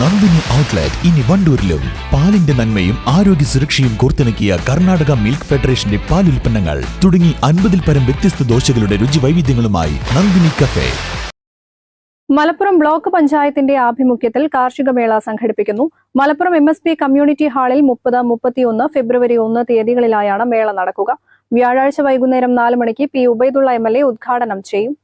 Nandini outlet ഇനി വണ്ടൂരിലും. പാലിന്റെ നന്മയും ആരോഗ്യ സുരക്ഷയും കോർത്തിണക്കിയ കർണാടക മിൽക്ക് ഫെഡറേഷന്റെ പാൽ ഉൽപ്പന്നങ്ങൾ തുടങ്ങി അൻപതിൽ പരം വ്യത്യസ്ത ദോശകളുടെ രുചി വൈവിധ്യങ്ങളുമായി നന്ദിനി കഫേ. മലപ്പുറം ബ്ലോക്ക് പഞ്ചായത്തിന്റെ ആഭിമുഖ്യത്തിൽ കാർഷിക മേള സംഘടിപ്പിക്കുന്നു. Malappuram M S P community ഹാളിൽ മുപ്പത് മുപ്പത്തിയൊന്ന് ഫെബ്രുവരി ഒന്ന് തീയതികളിലായാണ് മേള നടക്കുക. വ്യാഴാഴ്ച വൈകുന്നേരം നാല് മണിക്ക് P Ubaidulla M L A ഉദ്ഘാടനം ചെയ്യും.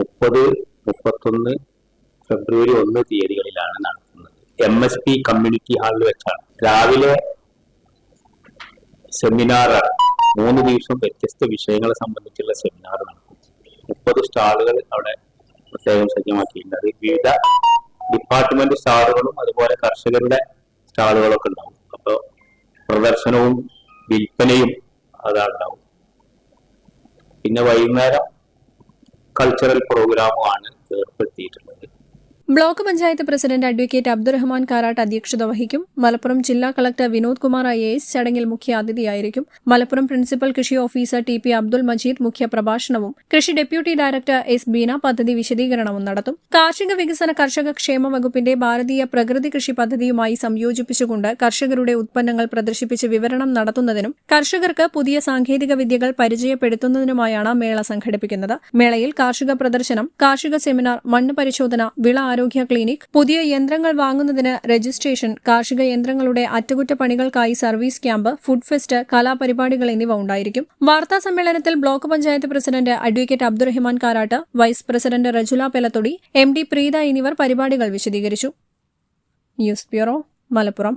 മുപ്പത് മുപ്പത്തൊന്ന് ഫെബ്രുവരി ഒന്ന് തീയതികളിലാണ് നടത്തുന്നത് എം എസ് പി കമ്മ്യൂണിറ്റി ഹാളിൽ വെച്ചാണ്. രാവിലെ സെമിനാർ മൂന്ന് ദിവസം വ്യത്യസ്ത വിഷയങ്ങളെ സംബന്ധിച്ചുള്ള സെമിനാർ നടക്കും മുപ്പത് സ്റ്റാളുകൾ അവിടെ പ്രത്യേകം സജ്ജമാക്കിയിട്ടുണ്ട്. അത് വിവിധ ഡിപ്പാർട്ട്മെന്റ് സ്റ്റാളുകളും അതുപോലെ കർഷകരുടെ സ്റ്റാളുകളൊക്കെ ഉണ്ടാവും. അപ്പോൾ പ്രദർശനവും വിൽപ്പനയും അതാണ്ടാവും പിന്നെ വൈകുന്നേരം cultural പ്രോഗ്രാമുമാണ് block panchayat president advocate Abdurahman Karat അധ്യക്ഷത വഹിക്കും. മലപ്പുറം ജില്ലാ collector Vinod Kumar I S ചടങ്ങിൽ മുഖ്യ അതിഥിയായിരിക്കും. മലപ്പുറം പ്രിൻസിപ്പൽ കൃഷി officer T P Abdul Majeed മുഖ്യ പ്രഭാഷണവും കൃഷി ഡെപ്യൂട്ടി ഡയറക്ടർ എസ് ബീന പദ്ധതി വിശദീകരണവും നടത്തും. കാർഷിക വികസന കർഷക ക്ഷേമ വകുപ്പിന്റെ ഭാരതീയ പ്രകൃതി കൃഷി പദ്ധതിയുമായി സംയോജിപ്പിച്ചുകൊണ്ട് കർഷകരുടെ ഉത്പന്നങ്ങൾ പ്രദർശിപ്പിച്ച് വിവരണം നടത്തുന്നതിനും കർഷകർക്ക് പുതിയ സാങ്കേതിക വിദ്യകൾ പരിചയപ്പെടുത്തുന്നതിനുമായാണ് മേള സംഘടിപ്പിക്കുന്നത്. മേളയിൽ കാർഷിക പ്രദർശനം കാർഷിക സെമിനാർ മണ്ണ് പരിശോധന വിള ആരോഗ്യ ക്ലിനിക്. പുതിയ യന്ത്രങ്ങൾ വാങ്ങുന്നതിന് രജിസ്ട്രേഷൻ കാർഷിക യന്ത്രങ്ങളുടെ അറ്റകുറ്റപ്പണികൾക്കായി സർവീസ് ക്യാമ്പ് ഫുഡ് ഫെസ്റ്റ് കലാപരിപാടികൾ എന്നിവ ഉണ്ടായിരിക്കും. വാർത്താ സമ്മേളനത്തിൽ block panchayat president advocate Abdurahiman Karat vice president Rajula Pelathodi M D Preetha എന്നിവർ പരിപാടികൾ വിശദീകരിച്ചു. News bureau Malappuram.